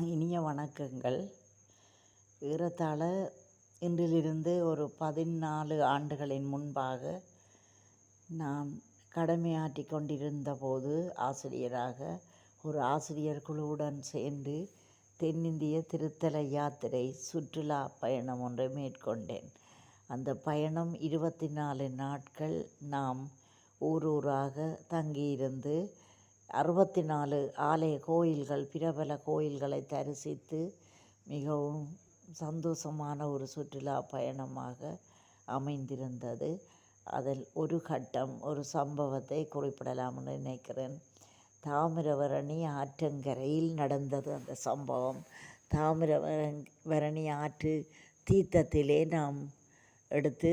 இனிய வணக்கங்கள். ஏறத்தாழ இன்றிலிருந்து ஒரு பதினாலு ஆண்டுகளின் முன்பாக நான் கடமையாற்றி கொண்டிருந்த போது ஆசிரியராக ஒரு ஆசிரியர் குழுவுடன் சேர்ந்து தென்னிந்திய திருத்தல யாத்திரை சுற்றுலா பயணம் ஒன்றை மேற்கொண்டேன். அந்த பயணம் இருபத்தி நாலு நாட்கள் நாம் ஊர் ஊராக தங்கியிருந்து அறுபத்தி நாலு ஆலய கோயில்கள் பிரபல கோயில்களை தரிசித்து மிகவும் சந்தோஷமான ஒரு சுற்றுலா பயணமாக அமைந்திருந்தது. அதில் ஒரு கட்டம் ஒரு சம்பவத்தை குறிப்பிடலாம்னு நினைக்கிறேன். தாமிரவரணி ஆற்றங்கரையில் நடந்தது அந்த சம்பவம். தாமிரபரணி ஆற்று தீர்த்தத்திலே நாம் எடுத்து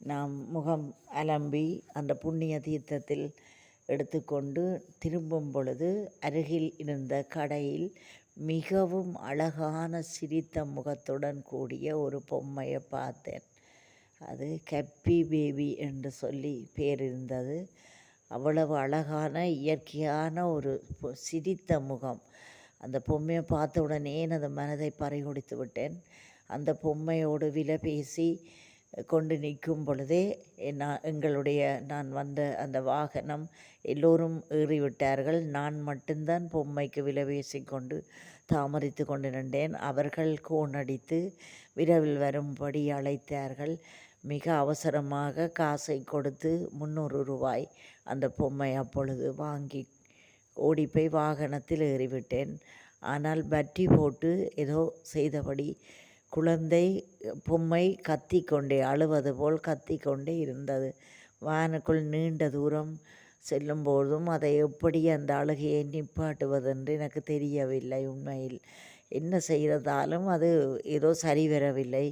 நாம் முகம் அலம்பி அந்த புண்ணிய தீர்த்தத்தில் எடுத்துக்கொண்டு திரும்பும் பொழுது அருகில் இருந்த கடையில் மிகவும் அழகான சிரித்த முகத்துடன் கூடிய ஒரு பொம்மையை பார்த்தேன். அது கப்பி பேபி என்று சொல்லி பேர் இருந்தது அவ்வளவு அழகான இயற்கையான ஒரு சிரித்த முகம். அந்த பொம்மையை பார்த்த உடனே எனது மனதை பறிகொடுத்து விட்டேன். அந்த பொம்மையோடு விலை பேசி கொண்டு நிற்கும் பொழுதே நான் எங்களுடைய நான் வந்த அந்த வாகனம் எல்லோரும் ஏறிவிட்டார்கள். நான் மட்டும்தான் பொம்மைக்கு விலை கொண்டு தாமரித்து கொண்டு நின்றேன் அவர்கள் கோணடித்து விரைவில் வரும்படி அழைத்தார்கள். மிக அவசரமாக காசை கொடுத்து முந்நூறு ரூபாய் அந்த பொம்மை அப்பொழுது வாங்கி ஓடிப்போய் வாகனத்தில் ஏறிவிட்டேன். ஆனால் பற்றி போட்டு ஏதோ செய்தபடி குழந்தை பொம்மை கத்திக்கொண்டே அழுவது போல் கத்திக்கொண்டே இருந்தது. வானுக்குள் நீண்ட தூரம் செல்லும்போதும் அதை எப்படி அந்த அழுகையை நிப்பாட்டுவதென்று எனக்கு தெரியவில்லை உண்மையில். என்ன செய்கிறதாலும் அது ஏதோ சரி வரவில்லை.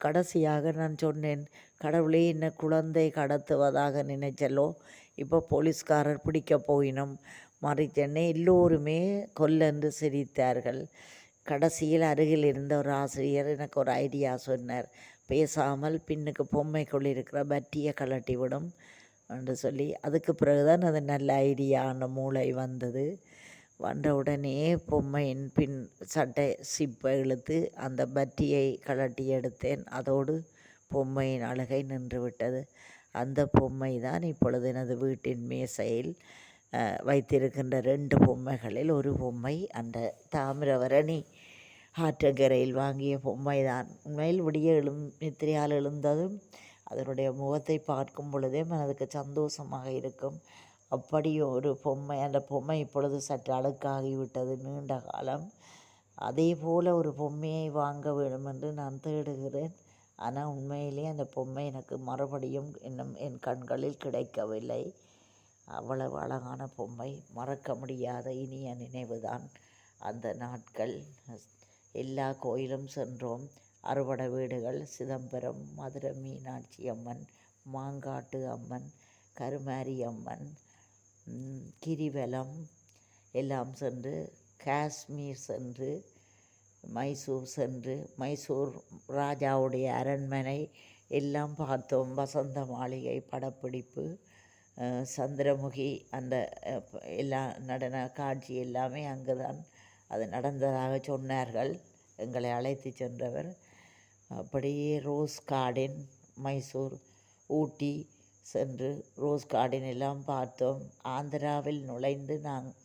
கடைசியாக நான் சொன்னேன் கடவுளே என்ன குழந்தை கடத்துவதாக நினைச்சலோ? இப்போ போலீஸ்காரர் பிடிக்க போயினோம். மறைச்சென்னை எல்லோருமே கொல்லென்று சிரித்தார்கள். கடைசியில் அருகில் இருந்த ஒரு ஆசிரியர் எனக்கு ஒரு ஐடியா சொன்னார். பேசாமல் பின்னுக்கு பொம்மைக்குள் இருக்கிற பட்டியை கலட்டி விடும் என்று சொல்லி. அதுக்கு பிறகுதான் அது நல்ல ஐடியான மூளை வந்தது. வந்த உடனே பொம்மையின் பின் சட்டை சிப்பை இழுத்து அந்த பட்டியை கலட்டி எடுத்தேன். அதோடு பொம்மையின் அழுகை நின்றுவிட்டது அந்த பொம்மை தான் இப்பொழுது எனது வீட்டின் மேசையில் வைத்திருக்கின்ற ரெண்டு பொம்மைகளில் ஒரு பொம்மை அந்த தாமிரவரணி ஆற்றங்கரையில் வாங்கிய பொம்மை தான் உண்மையில் விடிய எழும் நித்திரையால் எழுந்ததும் அதனுடைய முகத்தை பார்க்கும் பொழுதே மனதுக்கு சந்தோஷமாக இருக்கும். அப்படி ஒரு பொம்மை அந்த பொம்மை இப்பொழுது சற்று அழுக்காகிவிட்டது நீண்ட காலம். அதே போல் ஒரு பொம்மையை வாங்க வேண்டும் என்று நான் தேடுகிறேன். ஆனால் உண்மையிலே அந்த பொம்மை எனக்கு மறுபடியும் இன்னும் என் கண்களில் கிடைக்கவில்லை. அவ்வளவு அழகான பொம்மை மறக்க முடியாத இனிய நினைவுதான். அந்த நாட்கள் எல்லா கோயிலும் சென்றோம். அறுபடை வீடுகள் சிதம்பரம் மதுரை மீனாட்சி அம்மன் மாங்காட்டு அம்மன் கருமாரி அம்மன் கிரிவலம் எல்லாம் சென்று காஷ்மீர் சென்று மைசூர் சென்று மைசூர் ராஜாவுடைய அரண்மனை எல்லாம் பார்த்தோம். வசந்த மாளிகை படப்பிடிப்பு சந்திரமுகி அந்த எல்லா நடன காட்சி எல்லாமே அங்கு தான் அது நடந்ததாக சொன்னார்கள். எங்களை அழைத்து சென்றவர். அப்படியே ரோஸ் கார்டன் மைசூர் ஊட்டி சென்று ரோஸ் கார்டன் எல்லாம் பார்த்தோம். ஆந்திராவில் நுழைந்து நாங்கள்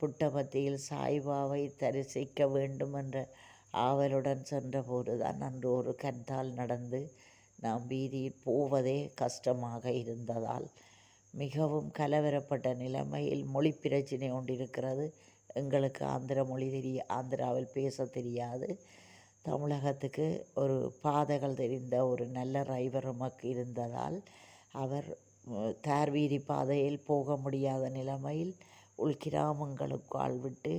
புட்டபத்தியில் சாய்பாவை தரிசிக்க வேண்டும் என்ற ஆவலுடன் சென்றபோது தான் அன்று ஒரு கத்தால் நடந்து நாம் வீதியில் போவதே கஷ்டமாக இருந்ததால் மிகவும் கலவரப்பட்ட நிலைமையில் மொழி பிரச்சனை கொண்டிருக்கிறது எங்களுக்கு ஆந்திர மொழி தெரிய ஆந்திராவில் பேச தெரியாது. தமிழகத்துக்கு ஒரு பாதைகள் தெரிந்த ஒரு நல்ல டிரைவர் நமக்கு இருந்ததால் அவர் தார்வீதி பாதையில் போக முடியாத நிலைமையில் ஆள் விட்டு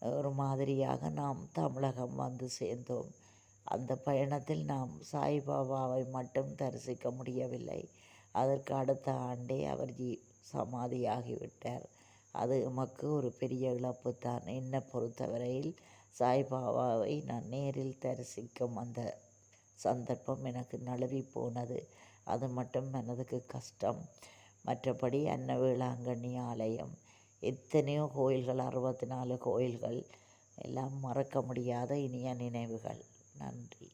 ஒரு மாதிரியாக நாம் தமிழகம் வந்து சேர்ந்தோம். அந்த பயணத்தில் நாம் சாய்பாபாவை மட்டும் தரிசிக்க முடியவில்லை. அதற்கு அடுத்த ஆண்டே அவர் ஜி சமாதியாகிவிட்டார். அது எமக்கு ஒரு பெரிய இழப்பு தான் என்னை பொறுத்தவரையில் சாய்பாபாவை நான் நேரில் தரிசிக்கும் அந்த சந்தர்ப்பம் எனக்கு நழுவி போனது. அது மட்டும் மனதுக்கு கஷ்டம். மற்றபடி அன்ன வேளாங்கண்ணி ஆலயம் எத்தனையோ கோயில்கள் அறுபத்தி நாலு கோயில்கள் எல்லாம் மறக்க முடியாத இனிய நினைவுகள். நன்றி.